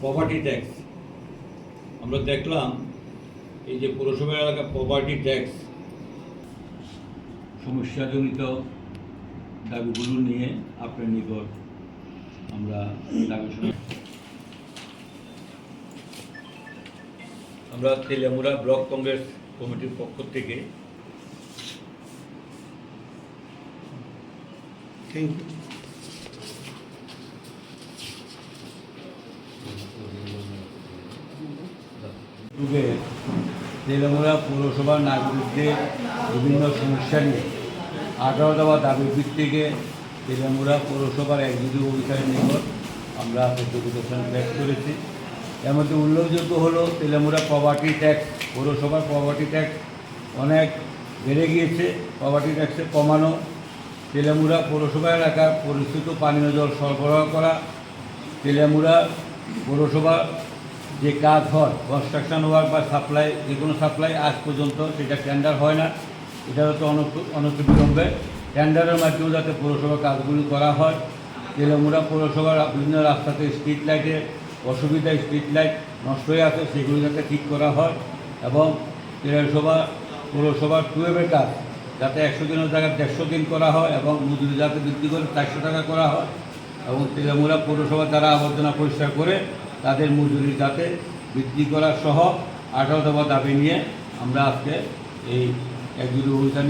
Property tax আমরা দেখলাম এই যে পৌরসভা এলাকা প্রপার্টি ট্যাক্স সমস্যাজনিত দাবিগুলো নিয়ে আপনার নিকট আমরা দাবি শুনি আমরা তেলিয়ামুড়া ব্লক কংগ্রেস কমিটির পক্ষ থেকে থ্যাংক ইউ যুগে তেলেঙ্গানা পৌরসভার নাগরিকদের বিভিন্ন সমস্যা নিয়ে আঠারো দফা দাবির ভিত্তিকে তেলেঙ্গানা পৌরসভার একযোগী অফিসারের নিকট আমরা প্রতিবেদন ব্যক্ত করেছি। এর মধ্যে উল্লেখযোগ্য হলো তেলেঙ্গানা প্রপার্টি ট্যাক্স, পৌরসভার প্রপার্টি ট্যাক্স অনেক বেড়ে গিয়েছে, প্রপার্টি ট্যাক্সে কমানো তেলেমুড়া পৌরসভা এলাকার পরিস্থিত পানীয় জল সরবরাহ করা তেলেমুড়া পৌরসভা যে কাজ হয় কনস্ট্রাকশন ওয়ার্ক বা সাপ্লাই যে কোনো সাপ্লাই আজ পর্যন্ত সেটা টেন্ডার হয় না। এটা হচ্ছে অনন্ত অনতিবিলম্বে। টেন্ডারের মাধ্যমে যাতে পৌরসভা কাজগুলি করা হয়। তেলেমুড়া পৌরসভার বিভিন্ন রাস্তাতে স্ট্রিট লাইটের অসুবিধা স্ট্রিট লাইট নষ্ট হয়ে আছে, সেগুলি যাতে ঠিক করা হয় এবং তেলেসভা পৌরসভার টুয়েবের কাজ যাতে একশো দিনের জায়গায় দেড়শো দিন করা হয় এবং মজুরি যাতে বৃদ্ধি করে চারশো টাকা করা হয় এবং তৃণমূলা পৌরসভা তারা আবর্জনা পরিষ্কার করে তাদের মজুরি যাতে বৃদ্ধি করা সহ আঠারো দফা দাবি নিয়ে আমরা আজকে এই একজুড়ি অভিযান